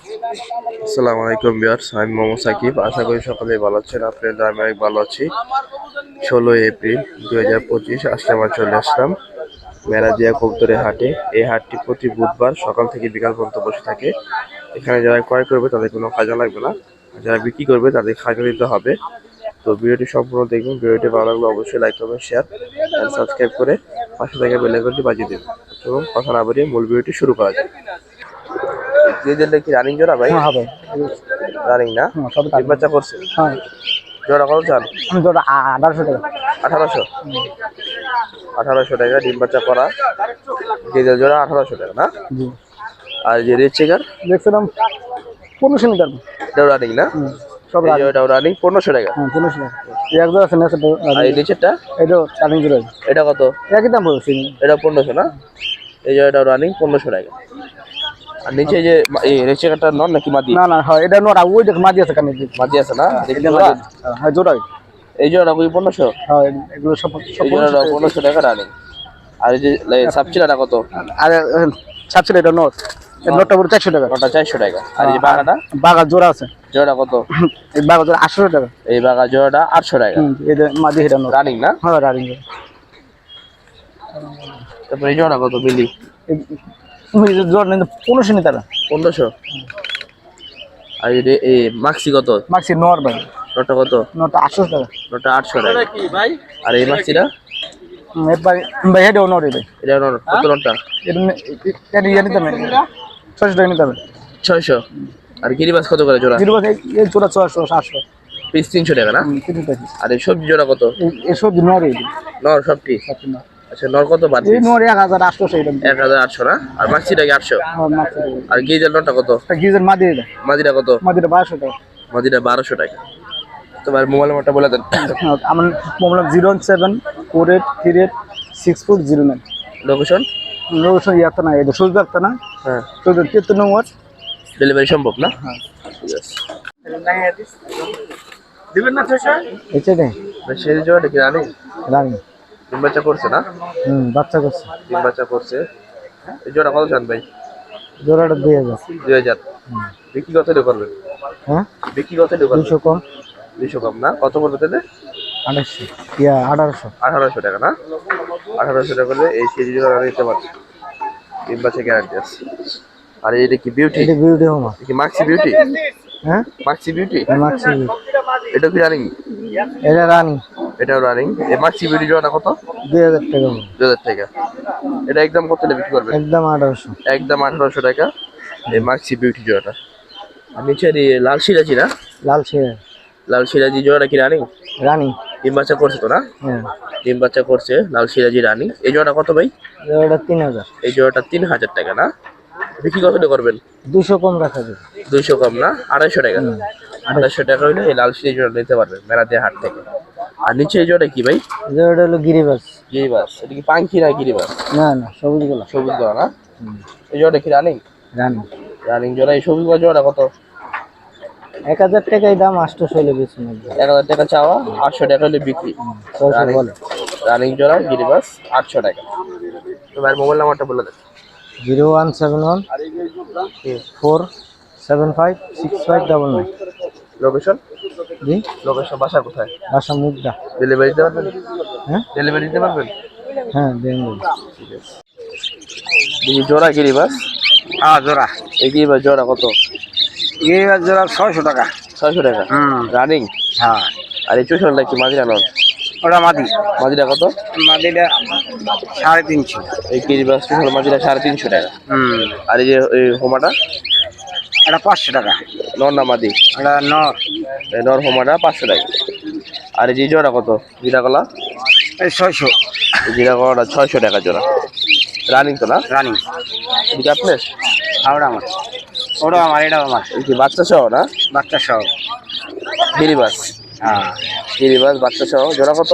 আসসালামু আলাইকুম বিয়ার্স আমি মোহাম্মদ সাকিব। আশা করি সকলেই ভালো আছেন। আপনাদের আমি অনেক ভালো আছি। ষোলোই এপ্রিল দুই হাজার পঁচিশ, আজকে আমরা চলে আসলাম মেরাজিয়া কবুতরের হাটে। এই হাটটি প্রতি বুধবার সকাল থেকে বিকাল পর্যন্ত বসে থাকে। এখানে যারা ক্রয় করবে, তাদের কোনো খাজা লাগবে না। যারা বিক্রি করবে, তাদের খাজা দিতে হবে। তো ভিডিওটি সম্পূর্ণ দেখবেন। ভিডিওটি ভালো লাগলে অবশ্যই লাইক করবেন, শেয়ার সাবস্ক্রাইব করে পাশে থেকে বেল আইকনটি বাজিয়ে দেবেন। এবং কথা না বাড়িয়ে মূল ভিডিওটি শুরু করা যায় যে কি রানিং জোড়া ভাই? হ্যাঁ হবে রানিং না? হ্যাঁ সব ডিম বাচ্চা করছে? হ্যাঁ। জোড়া কত চান? তো আঠারোশো টাকা। আঠারোশো? আঠারোশো টাকা ডিম বাচ্চা করা। ডিজেল জোড়া আঠারোশো টাকা না? জি। আর যে রেড চেকার দেখছিলাম পনেরোশো মিটার এটাও রানিং না? সব এটাও রানিং পনেরোশো টাকা। হ্যাঁ পনেরোশো টাকা। এক আছে না সেটা এই নিচেরটা? তো রানিং জুড়ে। এটা কত? একই দাম পড়ছে এটা পনেরোশো না? এই যে রানিং পনেরোশো টাকা। আর নিচে যে এই চেকারটা নন নাকি মাদি? না না হয় এটা নোট ওই দেখ মাঝি আছে কানে মাদি আছে না? জোড়া? মাঝি হ্যাঁ জোড়াই। এই জোড়া বুঝি পনেরোশো? হ্যাঁ এগুলো সব এই জোড়াটা পনেরোশো টাকা। রানিং। আর এই যে সাবচিলাটা কত? আর ছাড়ছিল এটা নোট। নোটটা পুরো চারশো টাকা। ওটা চারশো টাকা। আর এই যে বাগাটা? বাঘা জোড়া আছে। জোড়া কত? এই বাঘা জোড়া আটশো টাকা। এই বাগা জোড়াটা আটশো টাকা। এটা মাঝি এটা নোট। রানিং না? হ্যাঁ রানিং। তারপরে এই জোড়া কত জোড়া নেই পনেরোশো নি তারা পনেরোশো? আর মাক্সি কত? মাক্সি নর ভাই। নটা কত? আটশো টাকা। নটা আটশো টাকা। আর এই মাক্সিটা ভাই হেঁটেও নট এটা এটা ন- কত নটা এটা ইয়ে নিতে হবে। ছয়শো টাকা নিতে হবে। ছয়শো। আর গিরিবাস কত করে জোড়া? এই জোড়া ছয়শো সাতশো। পিস তিনশো টাকা না? আর এই সবজি জোড়া কত? এই- সবজি নর এই নর সবটি আচ্ছা নর কত বাদ এই নর এক হাজার আটশোশো এটা এক হাজার আটশো না? আর মাক্সিটা কি আটশো? মাছ আর গিজার নটা কত? গিজের মাদি এটা। মাদিটা কত? মাদিটা বারোশো টাকা। মাদিটা বারোশো টাকা। তোমার মোবাইল নাম্বারটা বলে দেন। হ্যাঁ, আমার mobile zero seven four eight three eight six four zero nine. Location location ইয়াতে না এটা সূর্য একটা না। হ্যাঁ। তেত্তর নম্বর। ডেলিভারি সম্ভব না? হ্যাঁ। ঠিক আছে দিবেন না এটা নেই সেই জোড়াটা কি রানি? রানি। ডিম বাচ্চা করছে না? হুম বাচ্চা করছে। ডিম বাচ্চা করছে। এই জোড়া কত চান ভাই? জোড়াটা দুই হাজার। দুই হাজার। বিক্রি কত দিয়ে করবেন হ্যাঁ? বিক্রি কত দিয়ে করবেন দুশো কম। দুইশো কম না? কত করে দিলে আঠাশশো ইয়া আঠারোশো। আঠারোশো টাকা না? আঠারোশো টাকা করলে এই কেজি জোড়া নিতে পারছি ডিম বাচ্চা গ্যারান্টি আছে। আর এটা কি বিউটি এটা বিউটি হোমা কি মাক্সি বিউটি হ্যাঁ? মাক্সি বিউটি মাক্সি এটা কি রানিং এটা রানি এটাও রানিং এই মাক্সি বিউটি জোড়াটা কত দুই হাজার টাকা। হবে। দু হাজার টাকা। এটা একদম কত হলে বিক্রি করবেন একদম আঠারোশো। একদম আঠারোশো টাকা। এই মাক্সি বিউটি জোড়াটা। আর নিচের লাল সিরাজি না? লাল শেয়ার লাল সিরাজি জোড়াটা কি রানিং রানি ডিম বাচ্চা করছে তো না? হ্যাঁ। ডিম বাচ্চা করছে লাল সিরাজি রানিং এই জোড়াটা কত ভাই? তিন হাজার। এই জোড়াটা তিন হাজার টাকা না? বিক্রি কত করবেন? দুশো কম রাখা যাবে। দুইশো কম না? আড়াইশো টাকা। আড়াইশো টাকা হলে এই লাল সিরাজি জোড়া নিতে পারবেন মেলাতে হাট থেকে। আর নিচে এই জোড়াটা কি ভাই? ওটা হলো গিরিবাস। গিরিবাস। এটা কি পাঙ্কি না গিরিবাস? না না সবুজ গোলা সবুজ জোড়া না? এই জোড়াটা কি রানিং রানি রানিং জোড়া। এই সবুজ জোড়া কত? এক হাজার টাকাই দাম আটশোশো হলে বেশি এক হাজার টাকা চাওয়া আটশো টাকা হলে বিক্রি। রানিং জোড়া গিরিবাস আটশো টাকা। তোমার মোবাইল নাম্বারটা বলে দেন। Zero one seven one four seven five six five double nine. Location জি। লোকেশন বাসা কোথায়? বাসা মুগদা। ডেলিভারি দিতে পারবেন? হ্যাঁ? ডেলিভারি দিতে পারবেন? হ্যাঁ দেন দেন দেখি জোড়া গিরিবাস হ্যাঁ জোড়া। এই গিরিবাস জোড়া কত? গিরিবাস জোড়া ছয়শো টাকা। ছয়শো টাকা? হুম। রানিং হ্যাঁ। আর এই চৌষট্টি কি মাদিরা নন? ওটা মাদি। মাদিরা কত? মাদিটা সাড়ে তিনশো। এই গিরিবাস চৌষট্টি মাদিরা সাড়ে তিনশো টাকা। হুম। আর এই যে এই হোমাটা? এটা পাঁচশো টাকা। নর না মাদি? এটা নর। এই নর হোমাটা পাঁচশো টাকা। আর এই যে জোড়া কত? জিরা কলা? এই ছয়শো। জিরা কলাটা ছয়শো টাকা জোড়া। রানিং তো না? রানিং। এদিকে আপনার? ওটা আমার। ওটা আমার এটাও আমার। এই কি বাচ্চা সহ না? বাচ্চা সব গিরিবাস হ্যাঁ। গিরিবাস বাচ্চা সহ। জোড়া কত?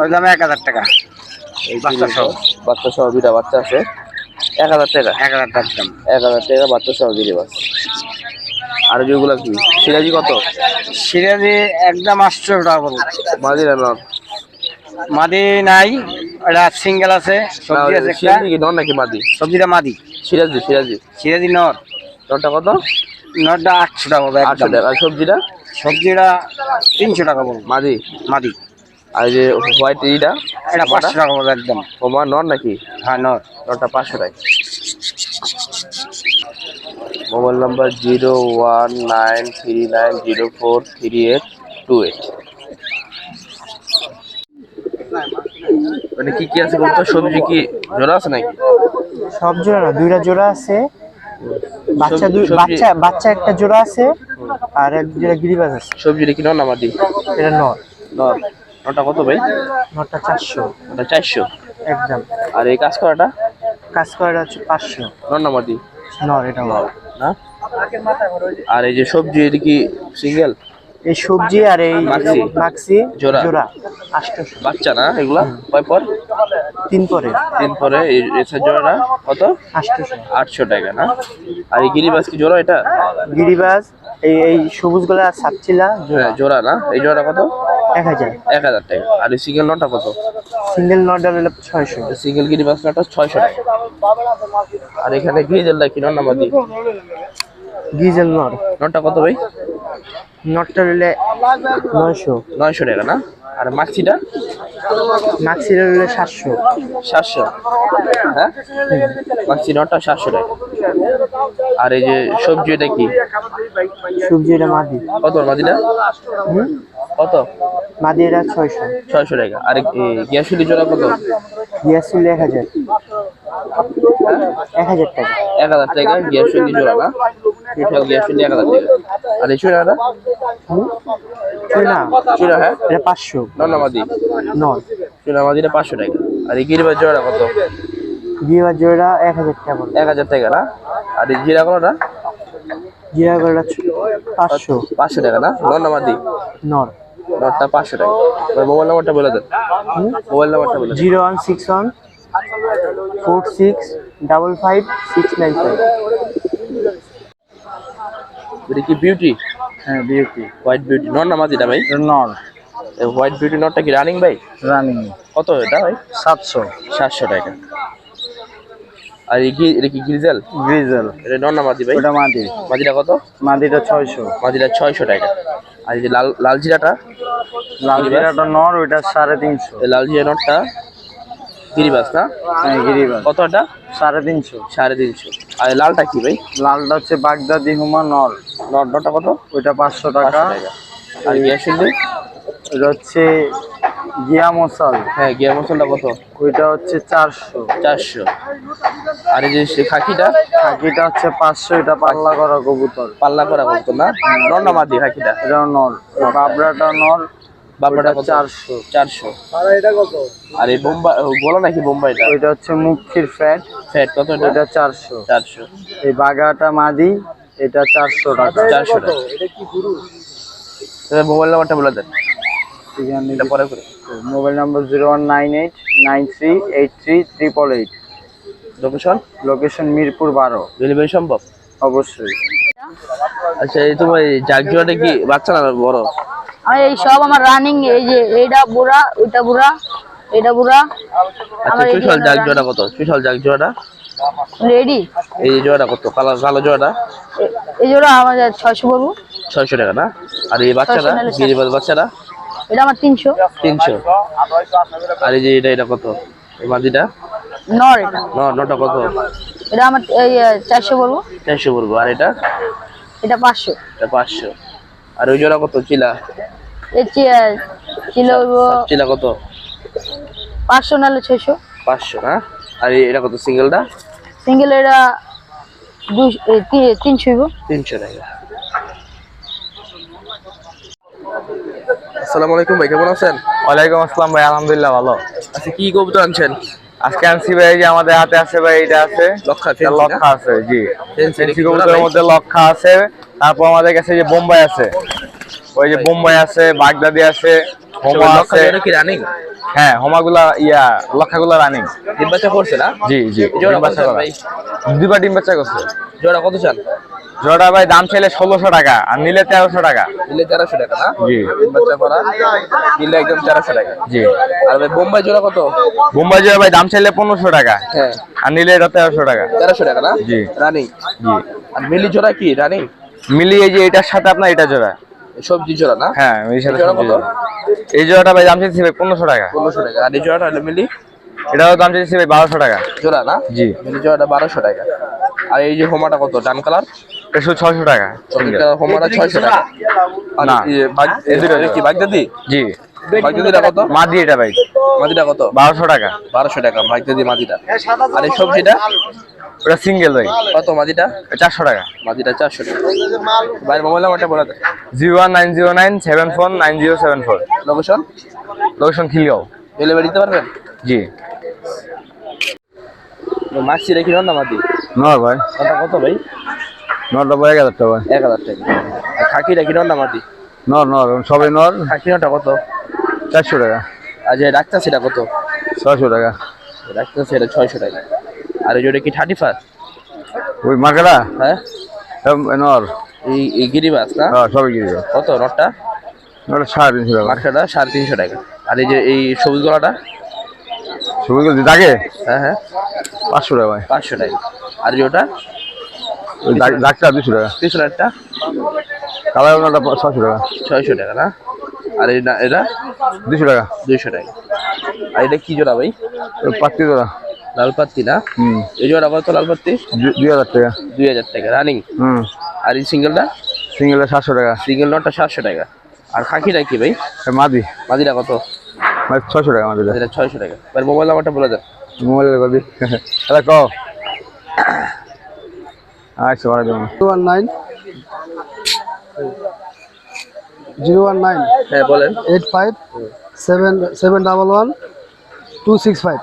ওই দাম এক হাজার টাকা। এই বাচ্চা সহ। বাচ্চা সহ দুইটা বাচ্চা আছে। এক হাজার টাকা। এক হাজার দাম। এক হাজার টাকা বাচ্চা সহ গিরিবাস আর যেগুলো কি? সিরাজি কত? সিরাজি একদম আটশো টাকা মাদিরা নন? মাদি নাই এটা সিঙ্গেল আছে সবজি আছে সিরাজি কি নাকি মাদি? সবজিটা মাদি। সিরাজি সিরাজি। সিরাজি নর। ননটা কত? নটা আটশো টাকা হবে আটশো টাকা সবজিটা? সবজিটা তিনশো টাকা বলব। মাদি? মাদি। আর যে হোয়াইট এইটা এটা পাঁচশো টাকা বলব একদম। তোমার নর নাকি? হ্যাঁ নর। নটা পাঁচশো টাকা mobile number zero one nine three nine zero four three eight two eight. মানে কি কি আছে বলতো? সবজি কি জোড়া আছে নাকি? সব জোড়া না দুইটা জোড়া আছে। বাচ্চা দুই বাচ্চা বাচ্চা একটা জোড়া আছে আর এক জোড়া গিরিবাজ আছে। সবজিটা কি নন আমাদি এটা নর। নর। নটা কত ভাই? নটা চারশো। ওটা চারশো? একদম। আর এই কাজ করাটা? কাজ করাটা হচ্ছে পাঁচশো। নন আমাদি নর এটা নর। না? আর এই যে সবজি এটা কি সিঙ্গেল এই সবজি আর এই মাক্সি। মাক্সি জোড়া। জোড়া। আটশোশো বাচ্চা না এগুলা? কয় পর? তিন পরে। দিন পরে। এসে জোড়াটা কত? আটশোশো আটশো টাকা না? আর এই গিরিবাস কি জোড়া এটা? গিরিবাজ এই এই সবুজগুলা জোড়া হ্যাঁ, জোড়া না? এই জোড়া কত? এক হাজার। এক হাজার টাকা। আর এই সিঙ্গেল নটা কত? সিঙ্গেল নটা হলে ছয়শো। সিঙ্গেল গিরিবাস নটা ছয়শো টাকা। আর এখানে গিজেল কি নন নাম্বার দিই ডিজেল নর নটা কত ভাই? নটটা হলে নয়শো। নয়শো টাকা না? আর মাক্সিটা? মাক্সিটা হলে সাতশো। সাতশো। হ্যাঁ? মাক্সি নটা সাতশো টাকা। আর এই যে সবজি এটা কি? সবজি এটা মাদি। কত হুম? কত? মাদি এটা ছয়শো। ছয়শো টাকা। আর গ্যাসুলি জোড়া কত? গ্যাস ছিল এক হাজার। এক হাজার টাকা। এক হাজার টাকা গ্যাসুলি জোড়া না? টোটাল গ্যাসুলি এক হাজার টাকা। আর এই চুড়া। হ্যাঁ? এটা পাঁচশো। নন্নামাদি টাকা। আর এই গিরিবার জোড়া কত? জিরা জোড়া এক হাজার টাকা এক হাজার টাকা না? আর এই জিরা কলাটা? জিরা পাঁচশো। পাঁচশো টাকা না? নন্নামাদি নর। নটটা পাঁচশো টাকা। মোবাইল নাম্বারটা বলে দেন। মোবাইল নাম্বারটা বলে zero one six one four six double five six nine five. এটা কি বিউটি হ্যাঁ বিউটি হোয়াইট বিউটি নন্নামাদিটা ভাই? নর হোয়াইট বিউটি নটটা কি রানিং ভাই? রানিং কত এটা ভাই? সাতশো। সাতশো টাকা। আর এই কি এটা কি গ্রিজেল গ্রিজেল এটা নন্নামাদি ভাই? ওটা মাদি। মাদিটা কত? মাদিটা ছয়শো। মাদিটা ছয়শো টাকা। আর এই যে লাল লাল জিরাটা লাল জিরাটা নর ওইটা সাড়ে তিনশো। এই লাল জিরা নটটা গিরিবাস না? হ্যাঁ গিরিবাজ কত এটা? সাড়ে তিনশো। সাড়ে তিনশো। আর লালটা কি ভাই? লালটা হচ্ছে বাগদাদি হুমা নর নট নটটা কত? ওইটা পাঁচশো টাকা। আর গ্যাসুলি এটা হচ্ছে গিয়া মশাল। হ্যাঁ গিয়া মশলটা কত? ওইটা হচ্ছে চারশো। চারশো। আর এই যে খাকিটা? খাকিটা হচ্ছে পাঁচশো এটা পাল্লা করা কবুতর। পাল্লা করা বলতো না? নন্নামাদি খাকিটা? এটাও নর বাবরাটা নর বাবাটা চারশো চারশো। আর এই বোম্বাই বলো নাকি বোম্বাইটা ওইটা হচ্ছে মুখির ফ্যাট। ফ্যাট কত এটা? চারশো। চারশো। এই বাগাটা মাদি এটা চারশো টাকা। চারশো টাকা। মোবাইল নাম্বারটা বলে দেন। পরে করে। Mobile number zero one nine eight nine three eight three triple eight. Location location Mirpur বারো। ডেলিভারি সম্ভব? অবশ্যই। আচ্ছা এই তোমার জাগজোয়াটা কি বাচ্চা না বড়? আর এই সব আমার রানিং এই যে এইটা বুড়া ওইটা বুড়া এটা বুড়া। আচ্ছা আমার এই চুষাল জাগজোয়াটা কত? চুষাল জাগজোয়াটা রেডি এই যে জোয়াটা কত? কালো কালো জোয়াটা এই জোড়া আমাদের ছয়শো পড়ব। ছয়শো টাকা না? আর এই বাচ্চাটা? নাহলে গিরিবাজ বাচ্চাটা? এটা আমার তিনশো। তিনশো। আর এই যে এটা এটা কত? এই মাদিটা নর এটা। ন নটা কত? এটা আমার এই চারশো পড়ব। চারশো পড়ব। আর এটা? এটা পাঁচশো। এটা পাঁচশো। আর ওই জোড়া কত? চিলা। চিলা কত? পাঁচশো নাহলে ছয়শো। পাঁচশো না? আর এটা কত সিঙ্গেলটা? সিঙ্গেল এটা তিনশো তিনশো টাকা। আসসালামু আলাইকুম ভাই কেমন আছেন? ওয়ালাইকুম আসসালাম ভাই আলহামদুলিল্লাহ ভালো। আচ্ছা কি কবুতর আনছেন? আজকে আনছি ভাই যে আমাদের হাতে আছে ভাই এটা আছে। লক্ষা এটা লক্ষা আছে জি। ফেন্সি ফেন্সি কবুতরের মধ্যে লক্ষা আছে তারপর আমাদের কাছে যে বোম্বাই আছে। ওই যে বোম্বাই আছে বাগদাদি আছে হোমা আছে। কি রানিং হ্যাঁ হোমাগুলা ইয়া লক্ষাগুলা রানিং ডিম বাচ্চা করছে না? জি জি জোড়া ডিম বাচ্চা করা। দুইবার ডিম বাচ্চা করছে। জোড়া কত চান? জোড়া ভাই দাম চাইলে ষোলোশো টাকা আর নিলে তেরোশো টাকা। নিলে তেরোশো টাকা না? জি। বাচ্চা করা নিলে একদম তেরোশো টাকা। জি। আর ভাই বোম্বাই জোড়া কত? বোম্বাই জোড়া ভাই দাম চাইলে পনেরোশো টাকা হ্যাঁ। আর নিলে এটা তেরোশো টাকা। তেরোশো টাকা না? জি। রানিং জি। আর মিলি জোড়া কি? রানিং মিলি এই যে এটার সাথে আপনার এটা জোড়া। সবজি জোড়া না? হ্যাঁ এই সাথে জোড়া কত? এই জোড়াটা ভাই দাম চাইছি ভাই পনেরোশো টাকা। পনেরোশো টাকা। আর এই জোড়াটা হলো মিলি? এটাও দাম চাইছি ভাই বারোশো টাকা। জোড়া না? জি। মিলি জোড়াটা বারোশো টাকা। আর এই যে হোমাটা কত? ডান কালার? এটা শুধু ছয়শো টাকা। হোমাটা ছয়শো টাকা। না। কি বাগদাদি জি। বাগদাদিটা কত মাদি এটা ভাই। মাদিটা কত? বারোশো টাকা। বারোশো টাকা। বাগদাদি মাদিটা। আর এই সবজিটা? ওটা সিঙ্গেল ভাই। কত মাদিটা? চারশো টাকা। মাদিটা চারশো টাকা। ভাইয়ের মোবাইল নাম্বারটা বলে দেন। Zero one nine zero nine seven four nine zero seven four. Location? Location খিলিও delivery দিতে পারবেন? জি। মাছি রেখে না মাদি? নর ভাই। কত কত ভাই? নরটা ভাই এক হাজার টাকা। ভাই এক হাজার টাকা। খাকি রেখে না মাদি? নর নর সবাই নর। খাকি নটা কত? চারশো টাকা। আর যে ডাক্তার সেটা কত? ছয়শো টাকা। ডাক্তার সেটা ছয়শো টাকা। আর ওই কি থার্টি ফার্স্ট ওই মার্কেটা হ্যাঁ। নর। এই এই গিরিবাস না? হ্যাঁ সবই কিনবে কত নটটা? নরটা সাড়ে তিনশো টাকা। মার্কাটা সাড়ে তিনশো টাকা। আর এই যে এই সবুজ গলাটা? সবই কিনতে থাকে হ্যাঁ হ্যাঁ। পাঁচশো টাকা ভাই। পাঁচশো টাকা। আর যে ওটা? ওই ডাক- ডাক্তার দুশো টাকা। পিছনেরটা? কালার ওনাটা ছশো টাকা। ছয়শো টাকা না? আর না- এটা? দুশো টাকা। দুইশো টাকা। আর এটা কি জোড়া ভাই? পাত্তি তোরা লাল পাত্তি না? হুম। এই জোড়া কত লাল পাত্তি দু- দুই হাজার টাকা। দুই হাজার টাকা রানিং হুম। আর এই সিঙ্গেলটা সিঙ্গেলটা সাতশো টাকা। সিঙ্গেল নটটা সাতশো টাকা। আর খাকিটা কি ভাই? মাদি। মাদিটা কত? মানে ছশো টাকা মাদিটা। মাদিটা ছয়শো টাকা। এবার মোবাইল নাম্বারটা বলে দেন। মোবাইলের কদি হ্যালো ক আচ্ছা ভালো দেবো। One nine zero one nine. হ্যাঁ বলেন। Eight five seven seven double one two six five.